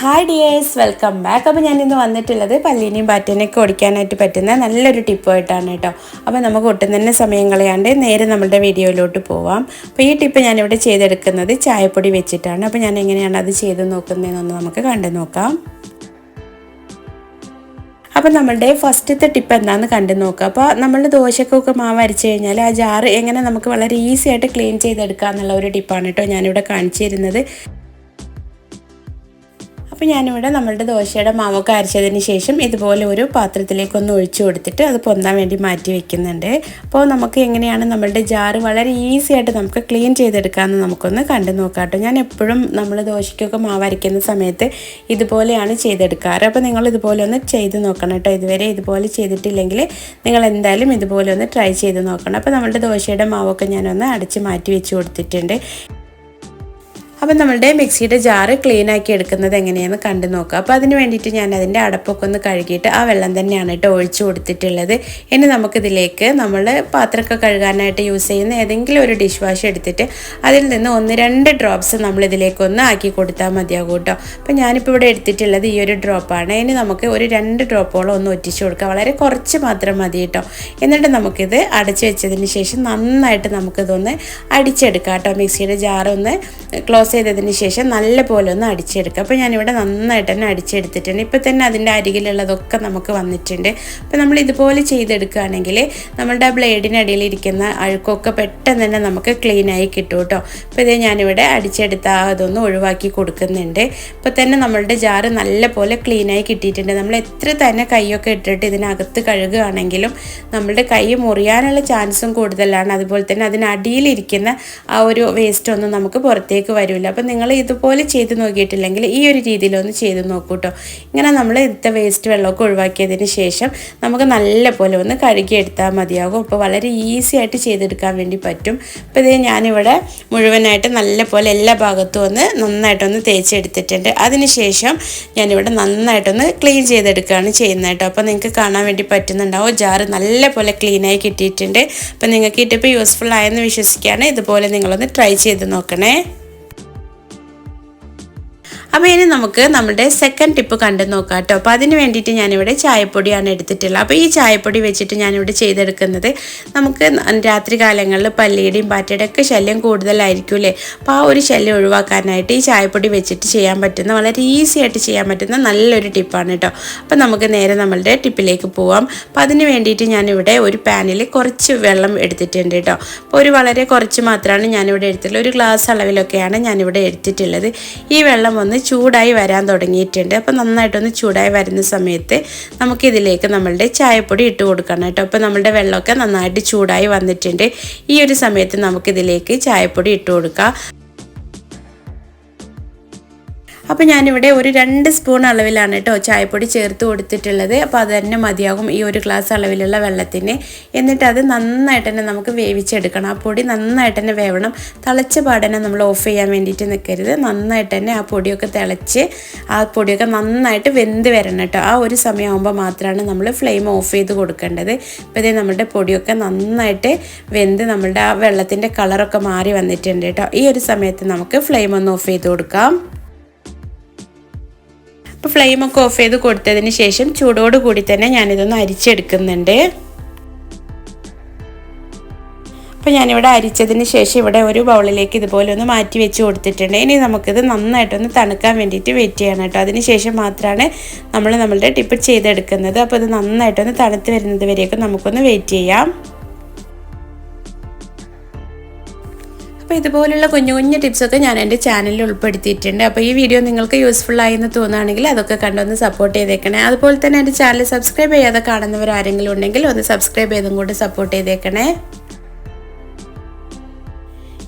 Hi dears welcome back അപ്പോൾ ഞാനിന്ന് വന്നിട്ടുള്ളത് പല്ലീനെയും പാറ്റേനെയൊക്കെ ഓടിക്കാനായിട്ട് പറ്റുന്ന നല്ലൊരു ടിപ്പായിട്ടാണ് കേട്ടോ അപ്പോൾ നമുക്ക് ഒട്ടും തന്നെ സമയം കളയാണ്ട് നേരെ നമ്മുടെ വീഡിയോയിലോട്ട് പോവാം. അപ്പോൾ ഈ ടിപ്പ് ഞാനിവിടെ ചെയ്തെടുക്കുന്നത് ചായപ്പൊടി വെച്ചിട്ടാണ്. അപ്പോൾ ഞാൻ എങ്ങനെയാണ് അത് ചെയ്ത് നോക്കുന്നതെന്നൊന്ന് നമുക്ക് കണ്ടു നോക്കാം. അപ്പം നമ്മളുടെ ഫസ്റ്റത്തെ ടിപ്പ് എന്താണെന്ന് കണ്ടു നോക്കുക അപ്പോൾ നമ്മൾ ദോശക്കൊക്കെ മാവ് അരച്ച് കഴിഞ്ഞാൽ ആ ജാറ് എങ്ങനെ നമുക്ക് വളരെ ഈസി ആയിട്ട് ക്ലീൻ ചെയ്തെടുക്കുക എന്നുള്ള ഒരു ടിപ്പാണ് കേട്ടോ ഞാനിവിടെ കാണിച്ചു തരുന്നത്. അപ്പോൾ ഞാനിവിടെ നമ്മളുടെ ദോശയുടെ മാവൊക്കെ അരച്ചതിന് ശേഷം ഇതുപോലെ ഒരു പാത്രത്തിലേക്കൊന്ന് ഒഴിച്ചു കൊടുത്തിട്ട് അത് പൊന്താൻ വേണ്ടി മാറ്റി വെക്കുന്നുണ്ട്. അപ്പോൾ നമുക്ക് എങ്ങനെയാണ് നമ്മളുടെ ജാറ് വളരെ ഈസി ആയിട്ട് നമുക്ക് ക്ലീൻ ചെയ്തെടുക്കാമെന്ന് നമുക്കൊന്ന് കണ്ടു നോക്കാം ഞാൻ എപ്പോഴും നമ്മൾ ദോശയ്ക്കൊക്കെ മാവ് അരയ്ക്കുന്ന സമയത്ത് ഇതുപോലെയാണ് ചെയ്തെടുക്കാറ്. അപ്പോൾ നിങ്ങൾ ഇതുപോലെ ഒന്ന് ചെയ്ത് നോക്കണം കേട്ടോ. ഇതുവരെ ഇതുപോലെ ചെയ്തിട്ടില്ലെങ്കിൽ നിങ്ങൾ എന്തായാലും ഇതുപോലെ ഒന്ന് ട്രൈ ചെയ്ത് നോക്കണം. അപ്പോൾ നമ്മളുടെ ദോശയുടെ മാവൊക്കെ ഞാനൊന്ന് അടച്ച് മാറ്റി വെച്ച് കൊടുത്തിട്ടുണ്ട്. അപ്പം നമ്മളുടെ മിക്സിയുടെ ജാറ് ക്ലീൻ ആക്കി എടുക്കുന്നത് എങ്ങനെയാണെന്ന് കണ്ടു നോക്കുക അപ്പോൾ അതിന് വേണ്ടിയിട്ട് ഞാൻ അതിന്റെ അടപ്പൊക്കെ ഒന്ന് കഴുകിയിട്ട് ആ വെള്ളം തന്നെയാണ് കേട്ടോ ഒഴിച്ചു കൊടുത്തിട്ടുള്ളത്. ഇനി നമുക്കിതിലേക്ക് നമ്മൾ പാത്രമൊക്കെ കഴുകാനായിട്ട് യൂസ് ചെയ്യുന്ന ഏതെങ്കിലും ഒരു ഡിഷ് വാഷ് എടുത്തിട്ട് അതിൽ നിന്ന് ഒന്ന് രണ്ട് ഡ്രോപ്സ് നമ്മൾ ഇതിലേക്ക് ഒന്ന് ആക്കി കൊടുത്താൽ മതിയാകും കേട്ടോ. അപ്പം ഞാനിപ്പോൾ ഇവിടെ എടുത്തിട്ടുള്ളത് ഈ ഒരു ഡ്രോപ്പാണ് ഇനി നമുക്ക് ഒരു രണ്ട് ഡ്രോപ്പോളം ഒന്ന് ഒറ്റിച്ച് കൊടുക്കുക വളരെ കുറച്ച് മാത്രം മതി കേട്ടോ. എന്നിട്ട് നമുക്കിത് അടച്ചു വെച്ചതിന് ശേഷം നന്നായിട്ട് നമുക്കിതൊന്ന് അടിച്ചെടുക്കാം കേട്ടോ. മിക്സിയുടെ ജാറൊന്ന് ക്ലോസ് ചെയ്തതിന് ശേഷം നല്ലപോലെ ഒന്ന് അടിച്ചെടുക്കുക. അപ്പോൾ ഞാനിവിടെ നന്നായിട്ട് തന്നെ അടിച്ചെടുത്തിട്ടുണ്ട്. ഇപ്പോൾ തന്നെ അതിന്റെ അരികിലുള്ളതൊക്കെ നമുക്ക് വന്നിട്ടുണ്ട്. അപ്പോൾ നമ്മൾ ഇതുപോലെ ചെയ്തെടുക്കുകയാണെങ്കിൽ നമ്മളുടെ ആ ബ്ലേഡിനടിയിൽ ഇരിക്കുന്ന അഴുക്കൊക്കെ പെട്ടെന്ന് തന്നെ നമുക്ക് ക്ലീൻ ആയി കിട്ടും കേട്ടോ. അപ്പോൾ ഇതേ ഞാനിവിടെ അടിച്ചെടുത്ത അതൊന്ന് ഒഴിവാക്കി കൊടുക്കുന്നുണ്ട്. ഇപ്പോൾ തന്നെ നമ്മളുടെ ജാറ് നല്ലപോലെ ക്ലീനായി കിട്ടിയിട്ടുണ്ട്. നമ്മൾ എത്ര തന്നെ കൈയൊക്കെ ഇട്ടിട്ട് ഇതിനകത്ത് കഴുകുകയാണെങ്കിലും നമ്മളുടെ കൈ മുറിയാനുള്ള ചാൻസും കൂടുതലാണ്. അതുപോലെ തന്നെ അതിനടിയിലിരിക്കുന്ന ആ ഒരു വേസ്റ്റ് ഒന്നും നമുക്ക് പുറത്തേക്ക് വരില്ല. അപ്പം നിങ്ങൾ ഇതുപോലെ ചെയ്ത് നോക്കിയിട്ടില്ലെങ്കിൽ ഈ ഒരു രീതിയിലൊന്ന് ചെയ്ത് നോക്കൂ കേട്ടോ ഇങ്ങനെ നമ്മൾ ഇത്തെ വേസ്റ്റ് വെള്ളമൊക്കെ ഒഴിവാക്കിയതിന് ശേഷം നമുക്ക് നല്ലപോലെ ഒന്ന് കഴുകിയെടുത്താൽ മതിയാകും. അപ്പോൾ വളരെ ഈസി ആയിട്ട് ചെയ്തെടുക്കാൻ വേണ്ടി പറ്റും. അപ്പോൾ ഇത് ഞാനിവിടെ മുഴുവനായിട്ട് നല്ലപോലെ എല്ലാ ഭാഗത്തും ഒന്ന് നന്നായിട്ടൊന്ന് തേച്ചെടുത്തിട്ടുണ്ട്. അതിനുശേഷം ഞാനിവിടെ നന്നായിട്ടൊന്ന് ക്ലീൻ ചെയ്തെടുക്കുകയാണ് ചെയ്യുന്നത് കേട്ടോ. അപ്പോൾ നിങ്ങൾക്ക് കാണാൻ വേണ്ടി പറ്റുന്നുണ്ടാവും. ജാറ് നല്ലപോലെ ക്ലീനായി കിട്ടിയിട്ടുണ്ട്. അപ്പോൾ നിങ്ങൾക്ക് ഈ ടിപ്പ് യൂസ്ഫുൾ ആയെന്ന് വിശ്വസിക്കുകയാണ് ഇതുപോലെ നിങ്ങളൊന്ന് ട്രൈ ചെയ്ത് നോക്കണേ. അപ്പോൾ ഇനി നമുക്ക് നമ്മുടെ സെക്കൻഡ് ടിപ്പ് കണ്ടു നോക്കാം കേട്ടോ. അപ്പോൾ അതിന് വേണ്ടിയിട്ട് ഞാനിവിടെ ചായപ്പൊടിയാണ് എടുത്തിട്ടുള്ളത്. അപ്പോൾ ഈ ചായപ്പൊടി വെച്ചിട്ട് ഞാനിവിടെ ചെയ്തെടുക്കുന്നത് നമുക്ക് രാത്രി കാലങ്ങളിൽ പല്ലിയുടെയും പാറ്റയുടെ ഒക്കെ ശല്യം കൂടുതലായിരിക്കും അല്ലേ അപ്പോൾ ആ ഒരു ശല്യം ഒഴിവാക്കാനായിട്ട് ഈ ചായപ്പൊടി വെച്ചിട്ട് ചെയ്യാൻ പറ്റുന്ന വളരെ ഈസി ആയിട്ട് ചെയ്യാൻ പറ്റുന്ന നല്ലൊരു ടിപ്പാണ് കേട്ടോ. അപ്പോൾ നമുക്ക് നേരെ നമ്മളുടെ ടിപ്പിലേക്ക് പോവാം. അപ്പോൾ അതിന് വേണ്ടിയിട്ട് ഞാനിവിടെ ഒരു പാനിൽ കുറച്ച് വെള്ളം എടുത്തിട്ടുണ്ട് കേട്ടോ. അപ്പോൾ ഒരു വളരെ കുറച്ച് മാത്രമാണ് ഞാനിവിടെ എടുത്തിട്ടുള്ളത്. ഒരു ഗ്ലാസ് അളവിലൊക്കെയാണ് ഞാനിവിടെ എടുത്തിട്ടുള്ളത്. ഈ വെള്ളം ഒന്ന് ചൂടായി വരാൻ തുടങ്ങിയിട്ടുണ്ട്. അപ്പോൾ നന്നായിട്ടൊന്ന് ചൂടായി വരുന്ന സമയത്ത് നമുക്കിതിലേക്ക് നമ്മളുടെ ചായപ്പൊടി ഇട്ട് കൊടുക്കണം കേട്ടോ. അപ്പോൾ നമ്മളുടെ വെള്ളമൊക്കെ നന്നായിട്ട് ചൂടായി വന്നിട്ടുണ്ട്. ഈ ഒരു സമയത്ത് നമുക്കിതിലേക്ക് ചായപ്പൊടി ഇട്ട് കൊടുക്കാം. അപ്പോൾ ഞാനിവിടെ ഒരു രണ്ട് സ്പൂൺ അളവിലാണ് കേട്ടോ ചായപ്പൊടി ചേർത്ത് കൊടുത്തിട്ടുള്ളത്. അപ്പോൾ അത് തന്നെ മതിയാകും ഈ ഒരു ഗ്ലാസ് അളവിലുള്ള വെള്ളത്തിന്. എന്നിട്ട് അത് നന്നായിട്ട് തന്നെ നമുക്ക് വേവിച്ചെടുക്കണം. ആ പൊടി നന്നായിട്ട് തന്നെ വേവണം. തിളച്ച പാടനെ നമ്മൾ ഓഫ് ചെയ്യാൻ വേണ്ടിയിട്ട് നിൽക്കരുത് നന്നായിട്ട് തന്നെ ആ പൊടിയൊക്കെ തിളച്ച് ആ പൊടിയൊക്കെ നന്നായിട്ട് വെന്ത് വരണം കേട്ടോ ആ ഒരു സമയമാകുമ്പോൾ മാത്രമാണ് നമ്മൾ ഫ്ലെയിം ഓഫ് ചെയ്ത് കൊടുക്കേണ്ടത്. ഇപ്പോൾ ഇതേ നമ്മുടെ പൊടിയൊക്കെ നന്നായിട്ട് വെന്ത് നമ്മുടെ ആ വെള്ളത്തിന്റെ കളറൊക്കെ മാറി വന്നിട്ടുണ്ട് കേട്ടോ ഈ ഒരു സമയത്ത് നമുക്ക് ഫ്ലെയിം ഒന്ന് ഓഫ് ചെയ്ത് കൊടുക്കാം. അപ്പോൾ ഫ്ലെയിമൊക്കെ ഓഫ് ചെയ്ത് കൊടുത്തതിന് ശേഷം ചൂടോട് കൂടി തന്നെ ഞാനിതൊന്ന് അരിച്ചെടുക്കുന്നുണ്ട്. അപ്പോൾ ഞാനിവിടെ അരിച്ചതിന് ശേഷം ഇവിടെ ഒരു ബൗളിലേക്ക് ഇതുപോലെ ഒന്ന് മാറ്റി വെച്ച് കൊടുത്തിട്ടുണ്ട്. ഇനി നമുക്കിത് നന്നായിട്ടൊന്ന് തണുക്കാൻ വേണ്ടിയിട്ട് വെയിറ്റ് ചെയ്യണം കേട്ടോ. അതിന് ശേഷം മാത്രമാണ് നമ്മൾ നമ്മളുടെ ടിപ്പ് ചെയ്തെടുക്കുന്നത്. അപ്പോൾ ഇത് നന്നായിട്ടൊന്ന് തണുത്ത് വരുന്നത് വരെയൊക്കെ നമുക്കൊന്ന് വെയിറ്റ് ചെയ്യാം. അപ്പോൾ ഇതുപോലുള്ള കുഞ്ഞു കുഞ്ഞു ടിപ്സൊക്കെ ഞാൻ എന്റെ ചാനലിൽ ഉൾപ്പെടുത്തിയിട്ടുണ്ട്. അപ്പോൾ ഈ വീഡിയോ നിങ്ങൾക്ക് യൂസ്ഫുൾ എന്ന് തോന്നുകയാണെങ്കിൽ അതൊക്കെ കണ്ടൊന്ന് സപ്പോർട്ട് ചെയ്തേക്കണേ. അതുപോലെ തന്നെ എന്റെ ചാനൽ സബ്സ്ക്രൈബ് ചെയ്യാതെ കാണുന്നവർ ആരെങ്കിലും ഉണ്ടെങ്കിൽ ഒന്ന് സബ്സ്ക്രൈബ് ചെയ്തും കൂടി സപ്പോർട്ട് ചെയ്തേക്കണേ.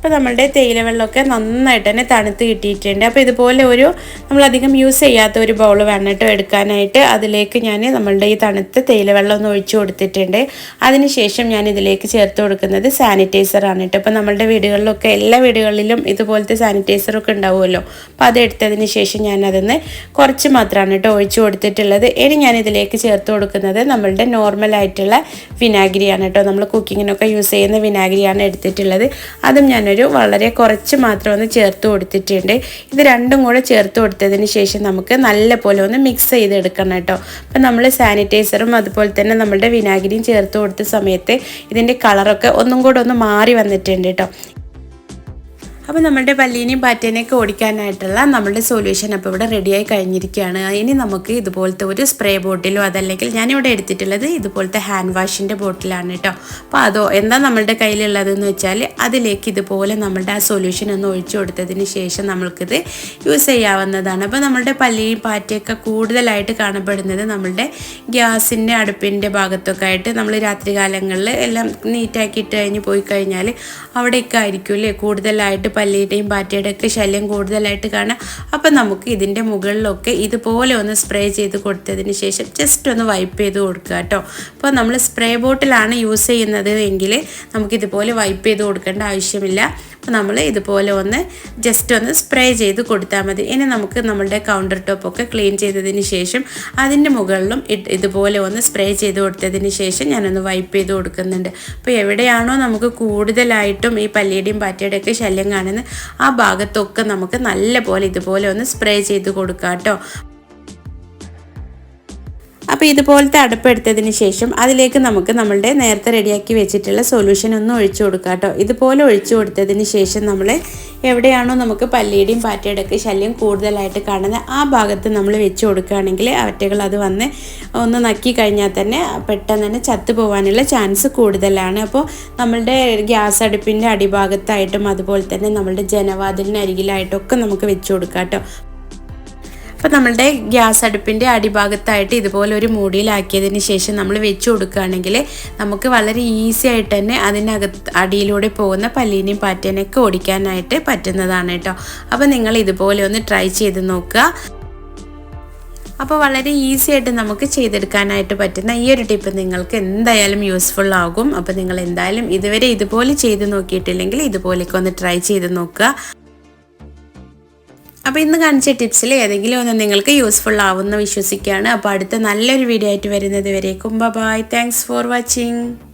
ഇപ്പോൾ നമ്മളുടെ തേയില വെള്ളമൊക്കെ നന്നായിട്ട് തന്നെ തണുത്ത് കിട്ടിയിട്ടുണ്ട്. അപ്പോൾ ഇതുപോലെ ഒരു നമ്മളധികം യൂസ് ചെയ്യാത്ത ഒരു ബൗൾ വേണം കേട്ടോ എടുക്കാനായിട്ട് അതിലേക്ക് ഞാൻ നമ്മളുടെ ഈ തണുത്ത തേയില വെള്ളം ഒന്ന് ഒഴിച്ചു കൊടുത്തിട്ടുണ്ട്. അതിനുശേഷം ഞാൻ ഇതിലേക്ക് ചേർത്ത് കൊടുക്കുന്നത് സാനിറ്റൈസർ ആണ് കേട്ടോ. അപ്പോൾ നമ്മളുടെ വീടുകളിലൊക്കെ എല്ലാ വീടുകളിലും ഇതുപോലത്തെ സാനിറ്റൈസറൊക്കെ ഉണ്ടാവുമല്ലോ. അപ്പോൾ അതെടുത്തതിന് ശേഷം ഞാൻ കുറച്ച് മാത്രമാണ് കേട്ടോ ഒഴിച്ചു കൊടുത്തിട്ടുള്ളത്. ഇനി ഞാൻ ഇതിലേക്ക് ചേർത്ത് കൊടുക്കുന്നത് നമ്മളുടെ നോർമലായിട്ടുള്ള വിനാഗിരിയാണ് കേട്ടോ. നമ്മൾ കുക്കിങ്ങിനൊക്കെ യൂസ് ചെയ്യുന്ന വിനാഗിരിയാണ് എടുത്തിട്ടുള്ളത്. അതും ഞാൻ ഞാനൊരു വളരെ കുറച്ച് മാത്രം ഒന്ന് ചേർത്ത് കൊടുത്തിട്ടുണ്ട്. ഇത് രണ്ടും കൂടെ ചേർത്ത് കൊടുത്തതിന് ശേഷം നമുക്ക് നല്ലപോലെ ഒന്ന് മിക്സ് ചെയ്തെടുക്കണം കേട്ടോ. അപ്പം നമ്മൾ സാനിറ്റൈസറും അതുപോലെ തന്നെ നമ്മളുടെ വിനാഗിരിയും ചേർത്ത് കൊടുത്ത സമയത്ത് ഇതിന്റെ കളറൊക്കെ ഒന്നും കൂടെ ഒന്ന് മാറി വന്നിട്ടുണ്ട് കേട്ടോ. അപ്പോൾ നമ്മുടെ പല്ലീനെയും പാറ്റേനെയൊക്കെ ഓടിക്കാനായിട്ടുള്ള നമ്മുടെ സൊല്യൂഷൻ അപ്പോൾ ഇവിടെ റെഡിയായി കഴിഞ്ഞിരിക്കുകയാണ്. ഇനി നമുക്ക് ഇതുപോലത്തെ ഒരു സ്പ്രേ ബോട്ടിലോ അതല്ലെങ്കിൽ ഞാനിവിടെ എടുത്തിട്ടുള്ളത് ഇതുപോലത്തെ ഹാൻഡ് വാഷിന്റെ ബോട്ടിലാണ് കേട്ടോ അപ്പോൾ അതോ എന്താ നമ്മളുടെ കയ്യിലുള്ളതെന്ന് വെച്ചാൽ അതിലേക്ക് ഇതുപോലെ നമ്മളുടെ ആ സൊല്യൂഷൻ ഒന്ന് ഒഴിച്ചു കൊടുത്തതിന് ശേഷം നമ്മൾക്കിത് യൂസ് ചെയ്യാവുന്നതാണ്. അപ്പോൾ നമ്മളുടെ പല്ലിയും പാറ്റയൊക്കെ കൂടുതലായിട്ട് കാണപ്പെടുന്നത് നമ്മളുടെ ഗ്യാസിന്റെ അടുപ്പിന്റെ ഭാഗത്തൊക്കെ ആയിട്ട് നമ്മൾ രാത്രികാലങ്ങളിൽ എല്ലാം നീറ്റാക്കി ഇട്ട് കഴിഞ്ഞ് പോയി കഴിഞ്ഞാൽ അവിടെയൊക്കെ ആയിരിക്കും അല്ലേ കൂടുതലായിട്ട് പല്ലിയുടെയും പാറ്റയുടെ ഒക്കെ ശല്യം കൂടുതലായിട്ട് കാണാം. അപ്പം നമുക്ക് ഇതിന്റെ മുകളിലൊക്കെ ഇതുപോലെ ഒന്ന് സ്പ്രേ ചെയ്ത് കൊടുത്തതിന് ശേഷം ജസ്റ്റ് ഒന്ന് വൈപ്പ് ചെയ്ത് കൊടുക്കുക കേട്ടോ. അപ്പോൾ നമ്മൾ സ്പ്രേ ബോട്ടിലാണ് യൂസ് ചെയ്യുന്നത് എങ്കിൽ നമുക്കിതുപോലെ വൈപ്പ് ചെയ്ത് കൊടുക്കേണ്ട ആവശ്യമില്ല. അപ്പോൾ നമ്മൾ ഇതുപോലെ ഒന്ന് ജസ്റ്റ് ഒന്ന് സ്പ്രേ ചെയ്ത് കൊടുത്താൽ മതി. ഇനി നമുക്ക് നമ്മളുടെ കൗണ്ടർ ടോപ്പൊക്കെ ക്ലീൻ ചെയ്തതിന് ശേഷം അതിന്റെ മുകളിലും ഇതുപോലെ ഒന്ന് സ്പ്രേ ചെയ്ത് കൊടുത്തതിന് ശേഷം ഞാനൊന്ന് വൈപ്പ് ചെയ്ത് കൊടുക്കുന്നുണ്ട്. അപ്പോൾ എവിടെയാണോ നമുക്ക് കൂടുതലായിട്ടും ഈ പല്ലിയുടെയും പാറ്റയുടെയൊക്കെ ശല്യം കാണുന്നത് ആ ഭാഗത്തൊക്കെ നമുക്ക് നല്ല പോലെ ഇതുപോലെ ഒന്ന് സ്പ്രേ ചെയ്ത് കൊടുക്കാം കേട്ടോ അപ്പോൾ ഇതുപോലത്തെ അടുപ്പെടുത്തതിന് ശേഷം അതിലേക്ക് നമുക്ക് നമ്മളുടെ നേരത്തെ റെഡിയാക്കി വെച്ചിട്ടുള്ള സൊല്യൂഷൻ ഒന്ന് ഒഴിച്ചു കൊടുക്കുക കേട്ടോ. ഇതുപോലെ ഒഴിച്ചു കൊടുത്തതിന് ശേഷം നമ്മൾ എവിടെയാണോ നമുക്ക് പല്ലിയുടെയും പാറ്റയുടെയൊക്കെ ശല്യം കൂടുതലായിട്ട് കാണുന്നത് ആ ഭാഗത്ത് നമ്മൾ വെച്ച് കൊടുക്കുകയാണെങ്കിൽ അവറ്റകൾ അത് വന്ന് ഒന്ന് നക്കി കഴിഞ്ഞാൽ തന്നെ പെട്ടെന്ന് തന്നെ ചത്തുപോകാനുള്ള ചാൻസ് കൂടുതലാണ്. അപ്പോൾ നമ്മളുടെ ഗ്യാസ് അടുപ്പിന്റെ അടിഭാഗത്തായിട്ടും അതുപോലെ തന്നെ നമ്മളുടെ ജനവാതിലിന് അരികിലായിട്ടൊക്കെ നമുക്ക് വെച്ച് കൊടുക്കാം കേട്ടോ. അപ്പോൾ നമ്മളുടെ ഗ്യാസ് അടുപ്പിന്റെ അടിഭാഗത്തായിട്ട് ഇതുപോലെ ഒരു മൂടിയിലാക്കിയതിന് ശേഷം നമ്മൾ വെച്ച് കൊടുക്കുകയാണെങ്കിൽ നമുക്ക് വളരെ ഈസി ആയിട്ട് തന്നെ അതിനകത്ത് അടിയിലൂടെ പോകുന്ന പല്ലീനെയും പാറ്റേനെയൊക്കെ ഓടിക്കാനായിട്ട് പറ്റുന്നതാണ് കേട്ടോ. അപ്പോൾ നിങ്ങൾ ഇതുപോലെ ഒന്ന് ട്രൈ ചെയ്ത് നോക്കുക. അപ്പോൾ വളരെ ഈസി ആയിട്ട് നമുക്ക് ചെയ്തെടുക്കാനായിട്ട് പറ്റുന്ന ഈ ഒരു ടിപ്പ് നിങ്ങൾക്ക് എന്തായാലും യൂസ്ഫുൾ ആകും. അപ്പോൾ നിങ്ങൾ എന്തായാലും ഇതുവരെ ഇതുപോലെ ചെയ്ത് നോക്കിയിട്ടില്ലെങ്കിൽ ഇതുപോലെയൊക്കെ ഒന്ന് ട്രൈ ചെയ്ത് നോക്കുക. അപ്പോൾ ഇന്ന് കാണിച്ച ടിപ്സിൽ ഏതെങ്കിലും ഒന്ന് നിങ്ങൾക്ക് യൂസ്ഫുൾ ആവുമെന്ന് വിശ്വസിക്കുകയാണ്. അപ്പോൾ അടുത്ത നല്ലൊരു വീഡിയോ ആയിട്ട് വരുന്നത് വരേക്കും. Bye thanks for watching